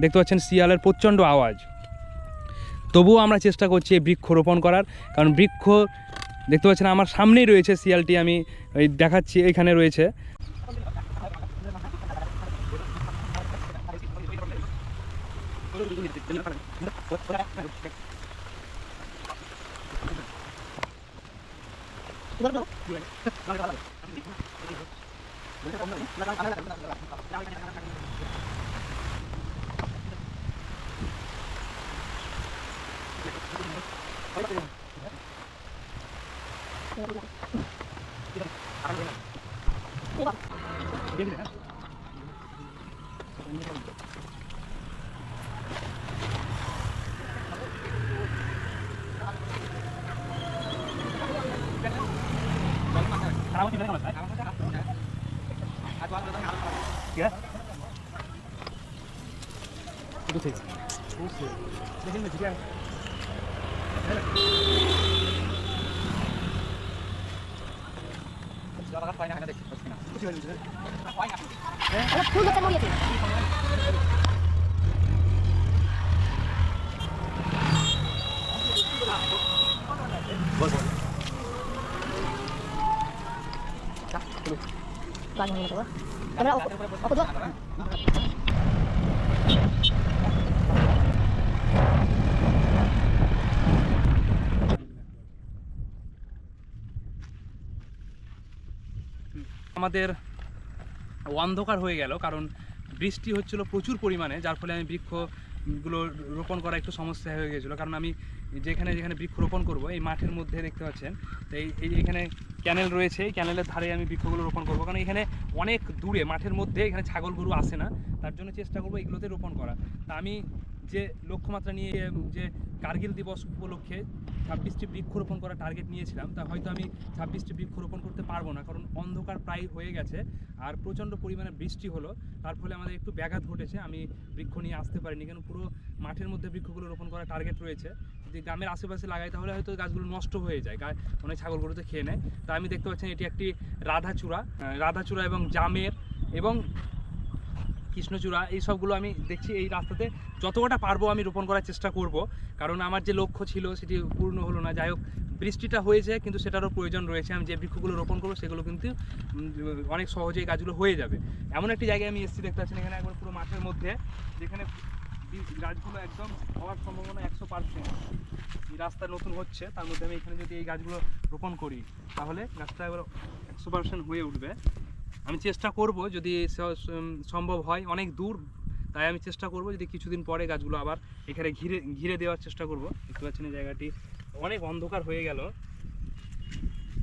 দেখতে পাচ্ছেন শিয়ালের প্রচণ্ড আওয়াজ। তবুও আমরা চেষ্টা করছি এই বৃক্ষ রোপণ করার, কারণ বৃক্ষ, দেখতে পাচ্ছেন আমার সামনেই রয়েছে শিয়ালটি, আমি ওই দেখাচ্ছি, এখানে রয়েছে। 이거 돼요. 좋았어요. 내 힘을 드려야 Silakan poinnya hanya deh. Poinnya. Eh, anak full macam mau lihat ya. Bos. Tak, dulu. Banyak yang itu. Kamera aku. Aku dua. আমাদের অন্ধকার হয়ে গেল, কারণ বৃষ্টি হচ্ছিল প্রচুর পরিমাণে, যার ফলে আমি বৃক্ষগুলো রোপণ করা একটু সমস্যা হয়ে গেছিল। কারণ আমি যেখানে যেখানে বৃক্ষ রোপণ করব, এই মাঠের মধ্যে দেখতে পাচ্ছেন, তো এই এখানে ক্যানেল রয়েছে, এই ক্যানেলের ধারে আমি বৃক্ষগুলো রোপণ করব। কারণ এখানে অনেক দূরে, মাঠের মধ্যে এখানে ছাগল গরু আসে না, তার জন্য চেষ্টা করব এগুলোতে রোপণ করা। তা আমি যে লক্ষ্যমাত্রা নিয়ে যে কার্গিল দিবস উপলক্ষে ছাব্বিশটি বৃক্ষরোপণ করার টার্গেট নিয়েছিলাম, তা হয়তো আমি ছাব্বিশটি বৃক্ষরোপণ করতে পারব না, কারণ অন্ধকার প্রায় হয়ে গেছে আর প্রচণ্ড পরিমাণে বৃষ্টি হলো, তার ফলে আমাদের একটু ব্যাঘাত ঘটেছে, আমি বৃক্ষ নিয়ে আসতে পারিনি, কেন পুরো মাঠের মধ্যে বৃক্ষগুলো রোপণ করার টার্গেট রয়েছে। যদি গ্রামের আশেপাশে লাগাই, তাহলে হয়তো গাছগুলো নষ্ট হয়ে যায় অনেক ছাগল গরুতে খেয়ে নেয়। তা আমি দেখতে পাচ্ছেন এটি একটি রাধাচূড়া রাধাচূড়া এবং জামের এবং কৃষ্ণচূড়া, এই সবগুলো আমি দেখছি এই রাস্তাতে। যতটা পারব আমি রোপণ করার চেষ্টা করব। কারণ আমার যে লক্ষ্য ছিল সেটি পূর্ণ হলো না। যাই হোক, বৃষ্টিটা হয়েছে, কিন্তু সেটারও প্রয়োজন রয়েছে। আমি যে বৃক্ষগুলো রোপণ করব, সেগুলো কিন্তু অনেক সহজেই গাছগুলো হয়ে যাবে। এমন একটি জায়গায় আমি এসেছি, দেখতে পাচ্ছেন এখানে একবার পুরো মাঠের মধ্যে, যেখানে গাছগুলো একদম হওয়ার সম্ভাবনা একশো পার্সেন্ট। এই রাস্তা নতুন হচ্ছে, তার মধ্যে আমি এখানে যদি এই গাছগুলো রোপণ করি, তাহলে গাছটা একবার একশো পার্সেন্ট হয়ে উঠবে। আমি চেষ্টা করব যদি সম্ভব হয়, অনেক দূর, তাই আমি চেষ্টা করব যদি কিছুদিন পরে গাছগুলো আবার এখানে ঘিরে ঘিরে দেওয়ার চেষ্টা করব। দেখতে পাচ্ছেন জায়গাটি অনেক অন্ধকার হয়ে গেল।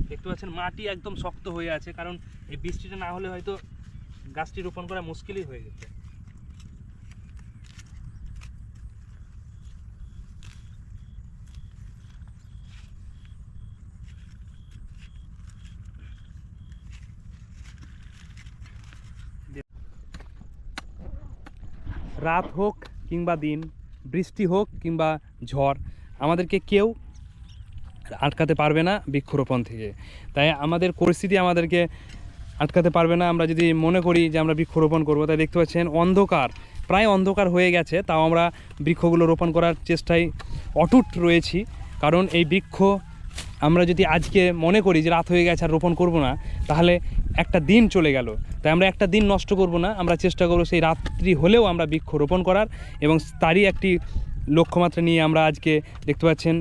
দেখতে পাচ্ছেন মাটি একদম শক্ত হয়ে আছে, কারণ এই বৃষ্টিটা না হলে হয়তো গাছটি রোপণ করা মুশকিলই হয়ে যেত। রাত হোক কিংবা দিন, বৃষ্টি হোক কিংবা ঝড়, আমাদেরকে কেউ আটকাতে পারবে না বৃক্ষরোপণ থেকে। তাই আমাদের পরিস্থিতি আমাদেরকে আটকাতে পারবে না। আমরা যদি মনে করি যে আমরা বৃক্ষরোপণ করব তাই দেখতে পাচ্ছেন অন্ধকার, প্রায় অন্ধকার হয়ে গেছে। তাও আমরা বৃক্ষগুলো রোপণ করার চেষ্টায় অটুট রয়েছি। কারণ এই বৃক্ষ আমরা যদি আজকে মনে করি যে রাত হয়ে গেছে আর রোপণ করব না, তাহলে একটা দিন চলে গেল। তাই আমরা একটা দিন নষ্ট করব না, আমরা চেষ্টা করব সেই রাত্রি হলেও আমরা বৃক্ষ রোপণ করার এবং তারই একটি লক্ষ্যমাত্রা নিয়ে আমরা আজকে দেখতে পাচ্ছেন,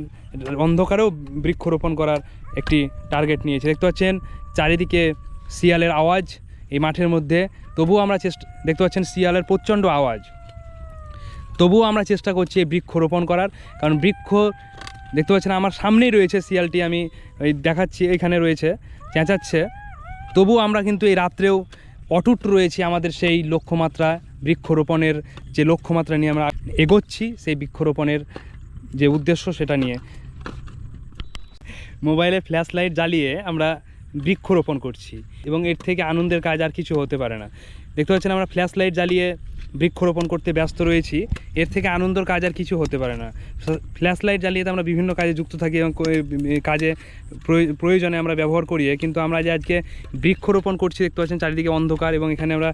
অন্ধকারেও বৃক্ষরোপণ করার একটি টার্গেট নিয়েছি। দেখতে পাচ্ছেন, চারিদিকে শিয়ালের আওয়াজ এই মাঠের মধ্যে, তবুও আমরা চেষ্টা, দেখতে পাচ্ছেন শিয়ালের প্রচণ্ড আওয়াজ। তবুও আমরা চেষ্টা করছি এই বৃক্ষ রোপণ করার, কারণ বৃক্ষ দেখতে পাচ্ছেন আমার সামনেই রয়েছে শিয়ালটি আমি ওই দেখাচ্ছি, এখানে রয়েছে, চেঁচাচ্ছে। তবুও আমরা কিন্তু এই রাত্রেও অটুট রয়েছি আমাদের সেই লক্ষ্যমাত্রা, বৃক্ষরোপণের যে লক্ষ্যমাত্রা নিয়ে আমরা এগোচ্ছি, সেই বৃক্ষরোপণের যে উদ্দেশ্য সেটা নিয়ে। মোবাইলে ফ্ল্যাশ লাইট জ্বালিয়ে আমরা বৃক্ষরোপণ করছি এবং এর থেকে আনন্দের কাজ আর কিছু হতে পারে না। দেখতে পাচ্ছেন আমরা ফ্ল্যাশ লাইট জ্বালিয়ে বৃক্ষরোপণ করতে ব্যস্ত রয়েছি। এর থেকে আনন্দর কাজ আর কিছু হতে পারে না। ফ্ল্যাশ লাইট জ্বালিয়ে তো আমরা বিভিন্ন কাজে যুক্ত থাকি এবং কাজে প্রয়- প্রয়োজনে আমরা ব্যবহার করি। কিন্তু আমরা যে আজকে বৃক্ষরোপণ করছি, দেখতে পাচ্ছেন চারিদিকে অন্ধকার এবং এখানে আমরা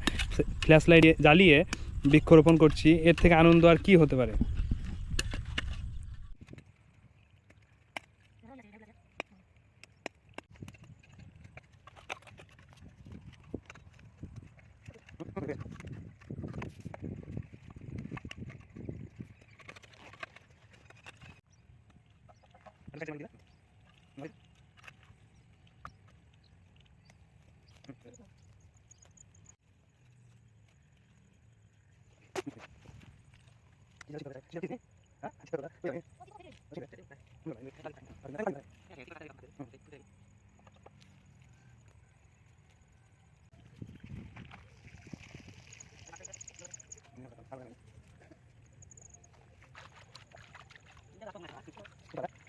ফ্ল্যাশ লাইট জ্বালিয়ে বৃক্ষরোপণ করছি। এর থেকে আনন্দ আর কি হতে পারে? tranquilidad. No hay... Gracias.